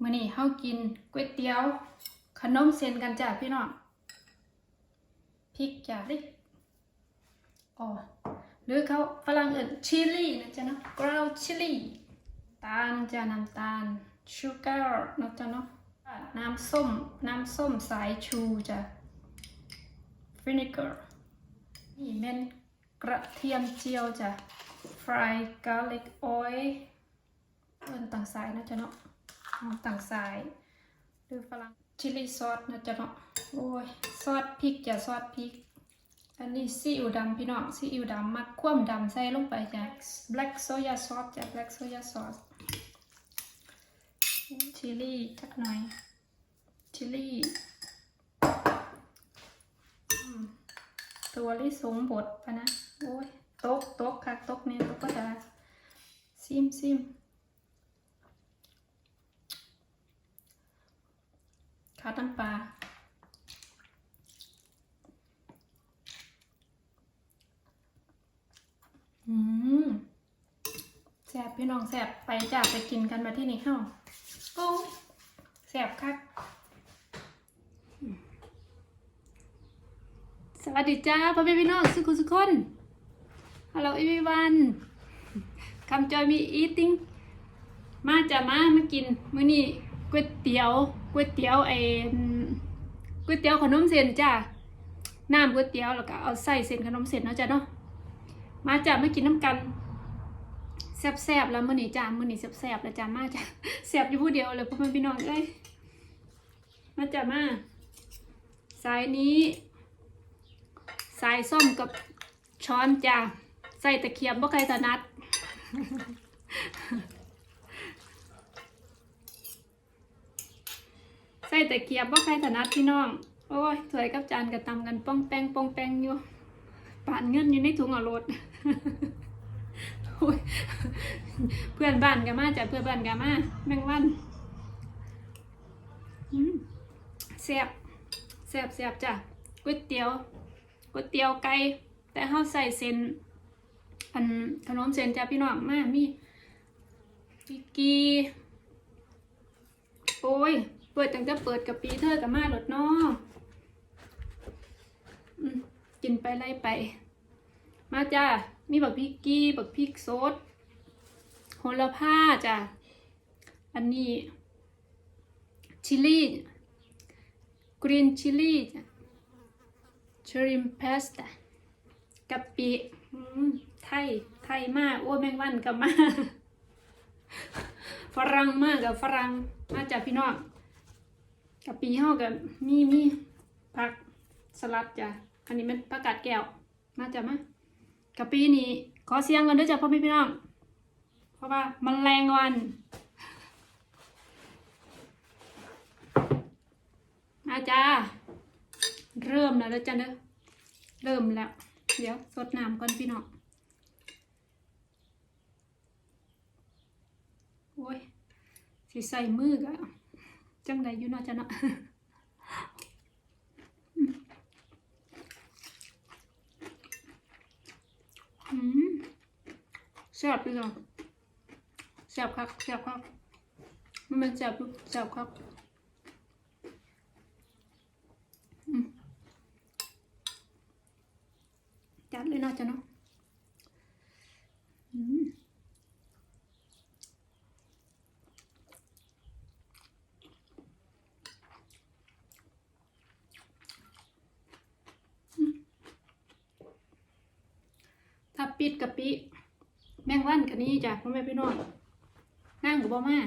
มื้อนี้เฮากินก๋วยเตี๋ยว ขนมเส้นกันจ้ะพี่น้องพริกจ้ะพริกอ๋อหรือเขาฝรั่งเอิ้นชิลลี่นะจ๊ะเนาะ ground chili ตาลจ้ะน้ำตาล sugar นะจ๊ะเนาะน้ำส้ม น้ำส้มสายชูจ้ะ vinegar นี่แม่นกระเทียมเจียวจ้ะ fry garlic oil เอิ้นต่างสายนะจ๊ะเนาะ ต่างสายหรือฝรั่งชิลลี่ซอสนะจ๊ะเนาะโอ้ยซอสพริกจ้ะซอสพริก อันนี้ซีอิ๊วดำพี่น้องซีอิ๊วดำมักคว่ำดำใส่ลงไปจ้ะ black soya sauce จ้ะ black soya sauce ชิลลี่จักหน่อยชิลลี่ตัวลิสงบดปะนะ โอ้ยตกตกค่ะตกเนี่ยตกก็จะซิมซิม ขาดน้ำปลาอืมแสบพี่น้องแสบไปจ้าไปกินกันมาที่นี่เข้าโอ้ยแสบคักอืมสวัสดีจ้าพ่อแม่พี่น้องสุขุสุขคน Hello everyone come join me eating มาจ้ามามากินมื้อนี้ก๋วยเตี๋ยว ก๋วยเตี๋ยวไอ้ก๋วยเตี๋ยวขนมเส้นจ้าน้ำก๋วยเตี๋ยวแล้วก็เอาใส่เส้นขนมเส้นเนาะจ้าเนาะมาจ้ะมากินน้ำกันแซ่บๆแล้วมื้อนี้จ้ามื้อนี้แซ่บๆแล้วจ้ามาจ้ะแซ่บอยู่ผู้เดียวเลยพ่อแม่พี่น้องเอ้ยมาจ้ะมาสายนี้สายส้มกับช้อนจ้าใส่ตะเกียบบ่ใครถนัด ใส่ตะเกียบบ่ใครถนัดพี่น้อง โอ้ยถ้วยกับจานก็ตำกันป้องแป้งป้องแป้งอยู่ปานเงินอยู่ในถุงเอารถเพื่อนบ้านกันมาจ้ะเพื่อนบ้านกันมาแมงวันแซ่บแซ่บแซ่บจ้ะก๋วยเตี๋ยวก๋วยเตี๋ยวไก่แต่เฮาใส่เส้นอันขนมเส้นจ้ะพี่น้องมามีพิกกี้โอ้ย เปิดตั้งแต่เปิดกับปีเธอกับมาหลดนอกินไปไล่ไป มาจ้ามีบักพริกกี้บักพริกสดโหระพาจ้ะอันนี้ ชิลลี่กรีนชิลลี่จ้ะชริมเพสตากะปิไทย ไทยมาก โอ้แมงวันกับมา ฝรั่งมากกับฝรั่งมาจากพี่น้อง กะปิเฮากับมีมีผักสลัดจ้ะอันนี้มันประกาศแก้วมาจ้ะมากะปีนี้ขอเสียงกันด้วยจ้ะพ่อแม่พี่น้องเพราะว่ามันแรงวันมาจ้าเริ่มแล้วจ้ะเด้อเริ่มแล้ว เดี๋ยวสดน้ำก่อนพี่น้องโอ้ยสิใส่มือกะ จังใดอยู่เนาะจ้ะเนาะอืมแซ่บพี่น้องแซ่บครับแซ่บครับมันเป็นแซ่บแซ่บครับอืมจัดเลยเนาะจ้ะเนาะมถ้า ปิดกะปิ แมงวันกันนี้จ้ะพ่อแม่พี่น้องนั่งกับบ่มา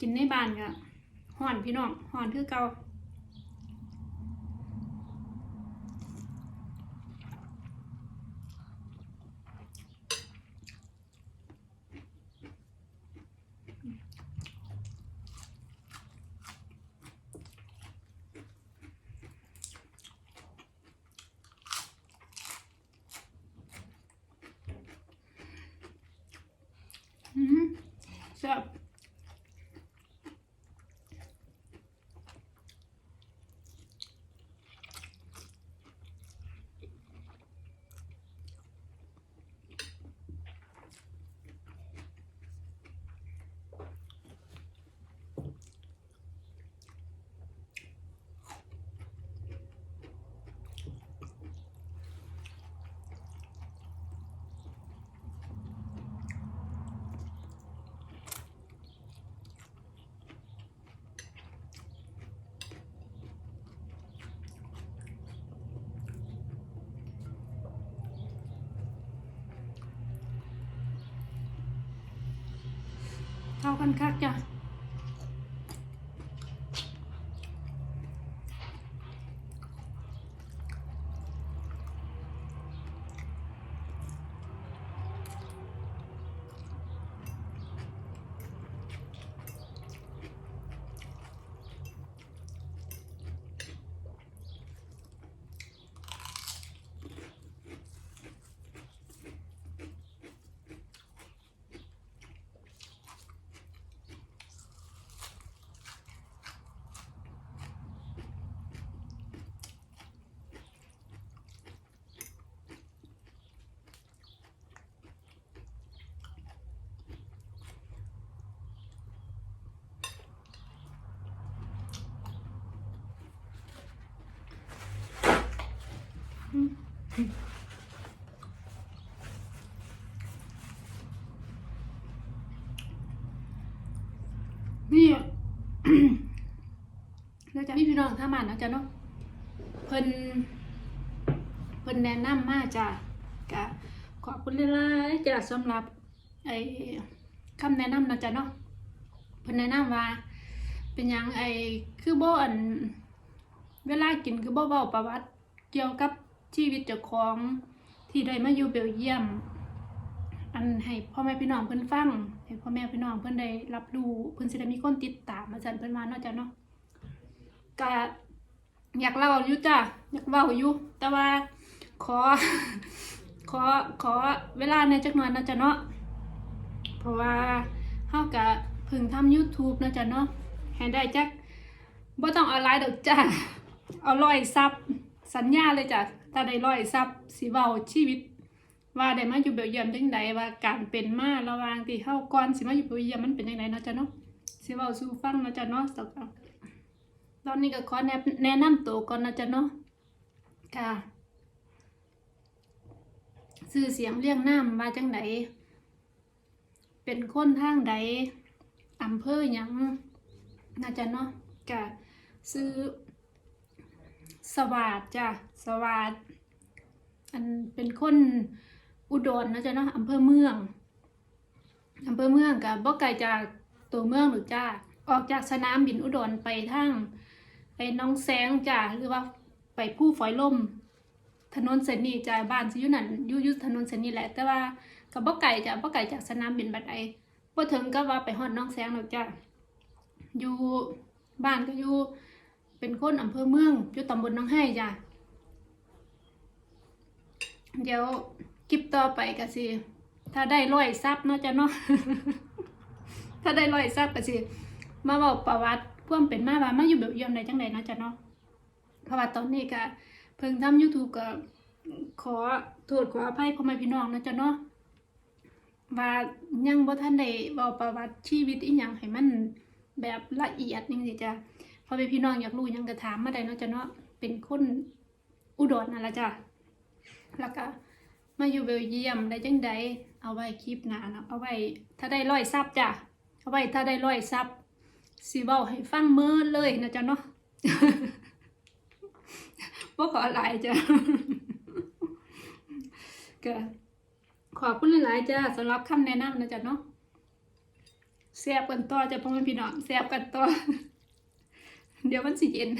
กินในบ้านก็ห่อนพี่น้องห่อนคือเก่าม แเข้ากันคักจ้ะนี่ แล้ว จะพี่พี่น้องถ้าะจ๊ะเนาะเพิ่นเพิ่นแนะนำมาจ้ะกะขอบคุณหลายๆจ้ะสำหรับไอ้คำแนะนำนะจ๊ะเนาะเพิ่นแนะนำว่า เป็นหยังไอ้คือบ่อันเวลากินคือบ่เว้าประวัติเกี่ยวกับชีวิตเจ้าของที่ได้มาอยู่เบลเยียม อันให้พ่อแม่พี่น้องเพิ่นฟังให้พ่อแม่พี่น้องเพิ่นได้รับรู้เพิ่นสิได้มีคนติดตามมาจันเพิ่นว่าเนาะจ้ะเนาะ ก็อยากเล่าอยู่จ้ะอยากเว้าอยู่แต่ว่าขอ ขอขอเวลาในจักหน่อยนาะจ้ะเนาะเพราะว่าเฮาก็เพิ่งทำ YouTube นาะจ้ะเนาะให้ได้จักบ่ต้องเอาหลายดอกจ้ะเอาร้อยซับสัญญาเลยจ้ะถ้าได้ร้อยซับสิเว้าชีวิต ว่าได้มาอยู่เบลเยียมจังใดว่าการเป็นมาระหว่างที่เฮาก่อนสิมาอยู่เบลเยียมมันเป็นจังไดเนาะจ้ะเนาะสิเว้าสู่ฟังเนาะจ้ะเนาะสก ตอนนี้ก็ขอแนะนะนำตัวก่อนนาะจ้ะเนาะค่ะชื่อเสียงเรียงนามาจังไดเป็นคนทางใดอำเภอยังน่าจะเนาะก็ซื้อสวัสดจ้ะสวัสดอันเป็นคนอุดรนะจ๊ะเนาะอำเภอเมืองอำเภอเมืองกับบ่ไกลจากตัวเมืองหรือจ้าออกจากสนามบินอุดรไปทาง ไปน้องแสงจ้าหรือว่าไปผู้ฝอยลมถนนเส้นนี้จ้าบ้านสิอยู่นั่นอยู่อยู่ถนนเส้นนี้แหละ แต่ว่ากับบ่ไกลจ้าบ่ไกลจากสนามบินบัดใดบ่ถึงก็ว่าไปฮอดน้องแสงหรอกจ้าอยู่บ้านก็อยู่เป็นคนอำเภอเมืองอยู่ตำบลหน้องไห้จ้าเดี๋ยวคลิปต่อไปก็สิถ้าได้ร้อยซับเนาะจ้ะเนาะถ้าได้ร้อยซับก็สิมาบอกประวัติ พ่วามเป็นมาว่ามาอยู่แบบเยี่ยมใดจังใดเนาะจ้ะเนาะเพราะว่าตอนนี้ก็เพิ่งทำ YouTube ก็ขอโทษขออภัยพ่อแม่พี่น้องเนาะจ้ะเนาะว่ายังบ่ทันได้เว้าประวัติชีวิตอีหยังให้มันแบบละเอียดจังซี่จ้ะพ่อแม่พี่น้องอยากรู้ยังก็ถามมาได้เนาะจ้ะเนาะเป็นคนอุดรนั่นล่ะจ้ะแล้วก็มาอยู่เบลเยียมได้จังใดเอาไว้คลิปหน้าเนาะเอาไว้ถ้าได้ร้อยซับจ้ะเอาไว้ถ้าได้ร้อยซับ สีเว้าให้ฟังเมื่อเลยนะจ๊ะเนาะบ่ขอหลายจ้ะก็ขอบคุณหลายๆจ้ะสำหรับคำแนะนำนะจ๊ะเนาะแซ่บกันต่อจ้ะพ่อแม่พี่น้องแซ่บกันต่อ เดี๋ยวมันสิเย็น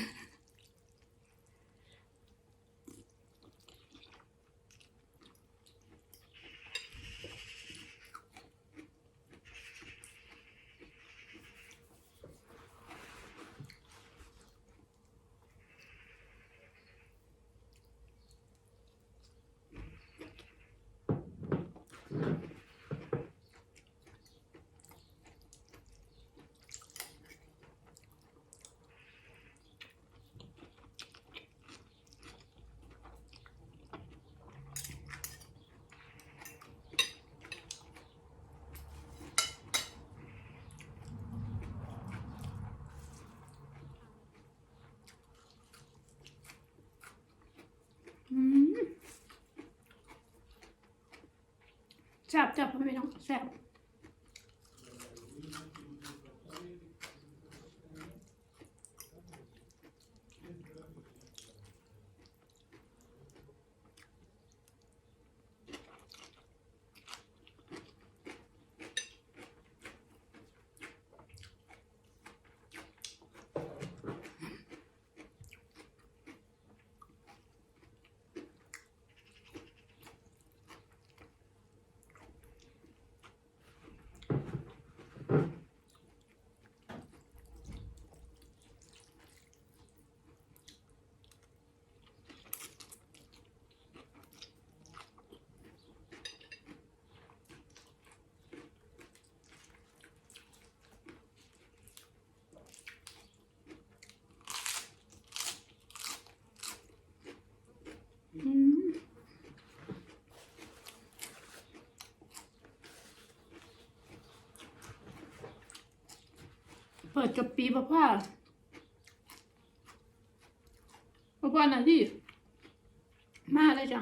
อืม แซ่บจั เปิดกับปีพ่อพ่อพ่อพ่อหน่ะที่ มาเลยจ้ะ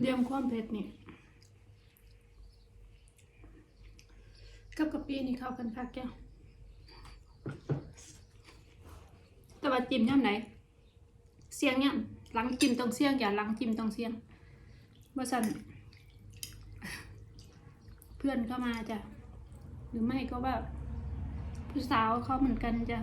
เรียมความเผ็ดนี่กับกะปินี่เข้ากันคักแก้วแต่ว่าจิ้มย่ำไหน เสียงย่ำหลังจิ้มต้องเสียง อย่าหลังจิ้มต้องเสียงว่าสันเพื่อนเข้ามาจ้ะหรือไม่ก็ว่าผู้สาวเขาเหมือนกันจ้ะ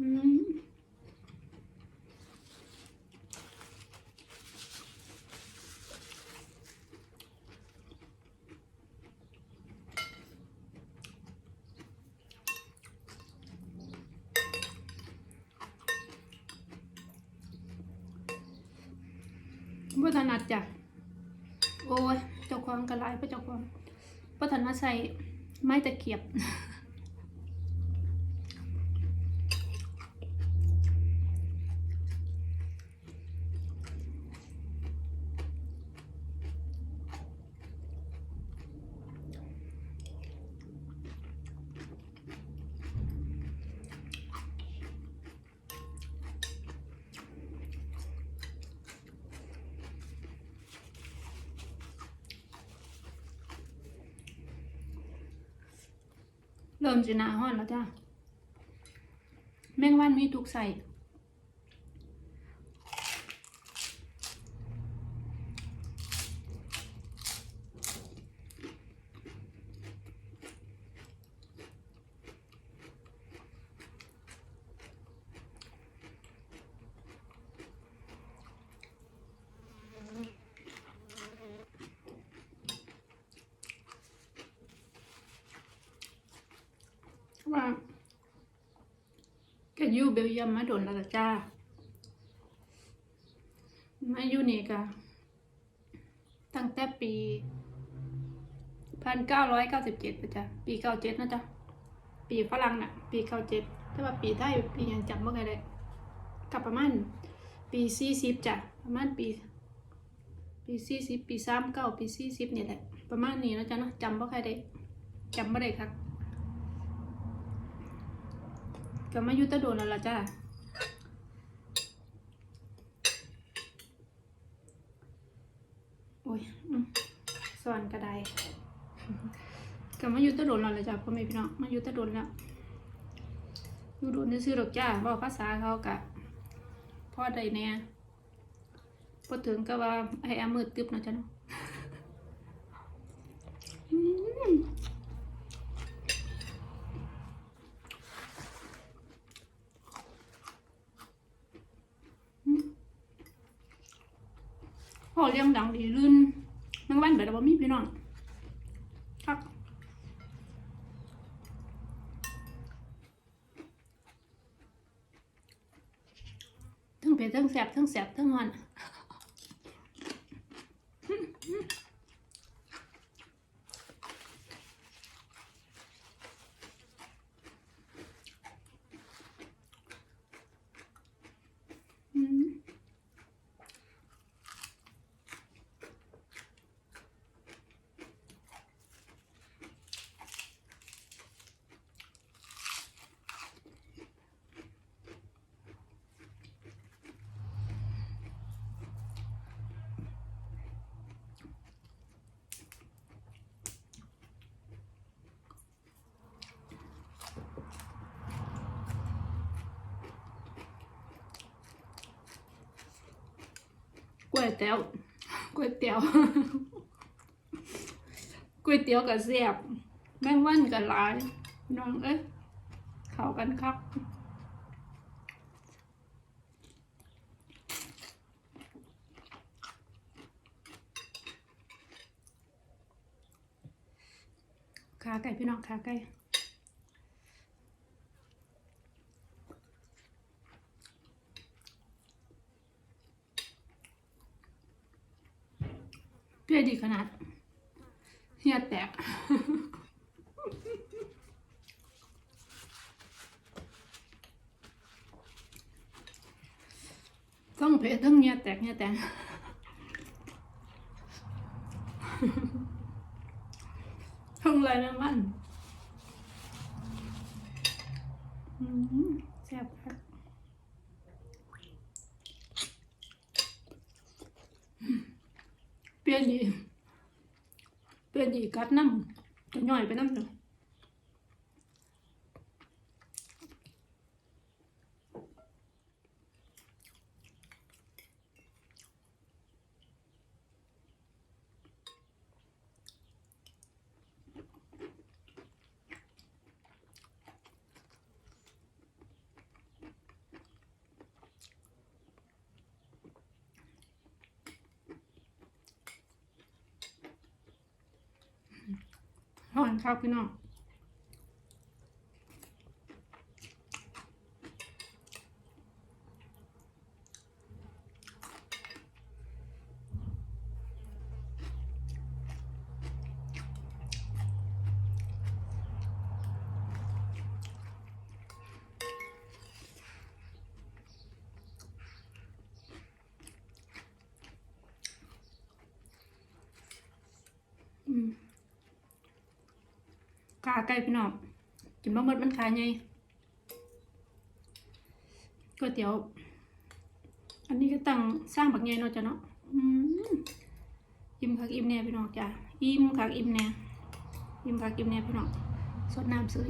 อืม บ่ถนัดจ้ะ โอ้ย เจ้าของกระไรพระเจ้าของบ่ถนัดใส่ไม้ตะเกียบ เริ่มจะหนาห้อนแล้วจ้าแมงวันมีทุกใส่ ว่าก็อยู่ เยียมมาโดนแล้วล่ะจ้า มาอยู่นี่ก็ตั้งแต่ปีพันเก้าร้อยเก้าสิบเจ็ดจ้ะปีเก้าเจ็ดนะจ๊ะ ปีฝรั่งน่ะปีเก้าเจ็ดแต่ว่าปีไทยปียังจำว่าไงได้กับประมาณปีสี่สิบจ้ะ ประมาณปี ปีสี่สิบปีสามเก้าปีสี่สิบเนี่ยแหละ ประมาณนี้นะจ๊ะเนาะจำว่าใครได้จำไม่ได้ครับ ก็มาอยู่ตะโดนแล้วล่ะจ้าโอ้ยอืมสอนกระไดก็มาอยู่ตะโดนแล้วล่ะจ้าพ่อแม่พี่น้องมาอยู่ตะโดนแล้วอยู่โดนได้ซื้อดอกจ้าบอกภาษาเขากะพ่อใดเนี่ยพอถึงก็ว่าให้อามืดตึบนะจ้ะเนาะอืม อเลี้ยงดังดีลื่นแมงวันเบิดแล้วบ่มีพี่น้องคักทั้งเผ็ดทั้งแสบทั้งแสบทั้งหอนอืม ก๋วยเตี๋ยวก๋วยเตี๋ยวก๋วยเตี๋ยวกับเสียบแมงวันกับหลายน้องเอ้ยเข้ากันครับขาไก่พี่น้องขาไก่ พื่อดีขนาดเฮียแตกต้องเผ็ดต้องเฮียแตกเฮียแตก ทั้งเลยนะมันอืมแซ่บครับเปรี้ยวดี เปลี่ยนอีกกัดน้ำจะย่อยไปน้ำหนึ่ง หอนข้าวพี่น้องอืม ขาไก่พี่น้องกินบะหมดมันขาไงก๋วยเตี๋ยว อันนี้ก็ตั้งสร้างบักไงเนาะจ้ะเนาะอิ่มคักอิ่มแน่พี่น้องจ้ะอิ่มคักอิ่มแน่อิ่มคักอิ่มแน่พี่น้องสดน้ำซื้อ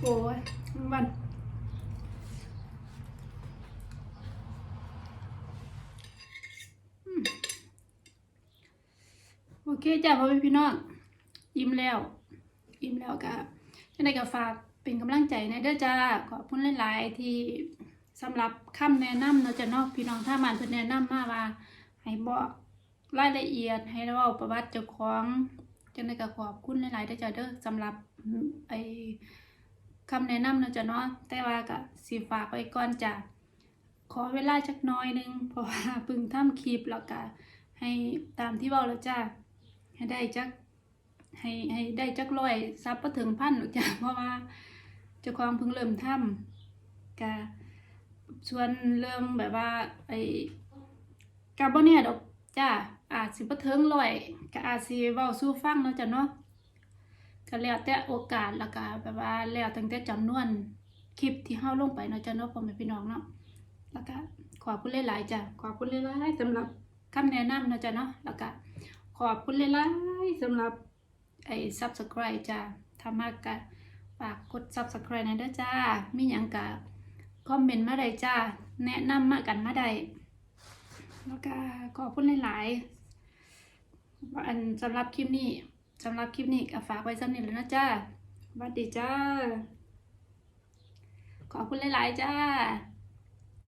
โอ้ยวัน โอ เคจ้ะพ่อแม่พี่น้องยิ้มแล้วยิ้มแล้วก็ยังไงก็ฝากเป็นกำลังใจในเด้อจ้าขอบคุณหลายๆที่สำหรับคำแนะนำเนาะจ้ะเนาะพี่น้องถ้ามันเพิ่นแนะนำมาว่าให้บอกรายละเอียดให้เราอาประวัติเจ้าของจังไดก็ขอบคุณหลายๆเด้อจ้าเด้อสำหรับไอ้คำแนะนำเนาะจ้ะเนาะแต่ว่าก็สิฝากไว้ก่อนจ้ะขอเวลาจักน้อยหนึงเพราะว่าเพิ่งทำคลิปแล้วก็ให้ตามที่เว้าแล้วจ้า ให้ได้จักให้ให้ได้จักร้อยซับก็ถึงพันหรอกจ้ะเพราะว่าเจ้าของเพิ่งเริ่มทำกะส่วนเรื่องแบบว่าไอ้กาบเนี่ยดอกจ้าอาจสิบ่ถึงร้อยก็อาจสิเว้าสู่ฟังเนาะจ้ะเนาะก็แล้วแต่โอกาสแล้วก็แบบว่าแล้วตั้งแต่จำนวนคลิปที่เฮาลงไปเนาะจ้ะเนาะพ่อแม่พี่น้องเนาะแล้วก็ขอบคุณหลายๆจ้ะขอบคุณหลายๆสำหรับคำแนะนำเนาะจ้ะเนาะแล้วก็ ขอบคุณหลายๆสำหรับไอ้ subscribe จ้าถ้ามากกะฝากกด subscribe หนะเด้อจ้า มีหยังกะคอมเมนต์มาได้จ้า แนะนำมากันมาได้แล้วก็ขอบคุณหลายๆอันสำหรับคลิปนี้สำหรับคลิปนี้ก็ฝากไว้สำนิทแล้วนะจ้าสวัสดีจ้า ขอบคุณหลายๆจ้า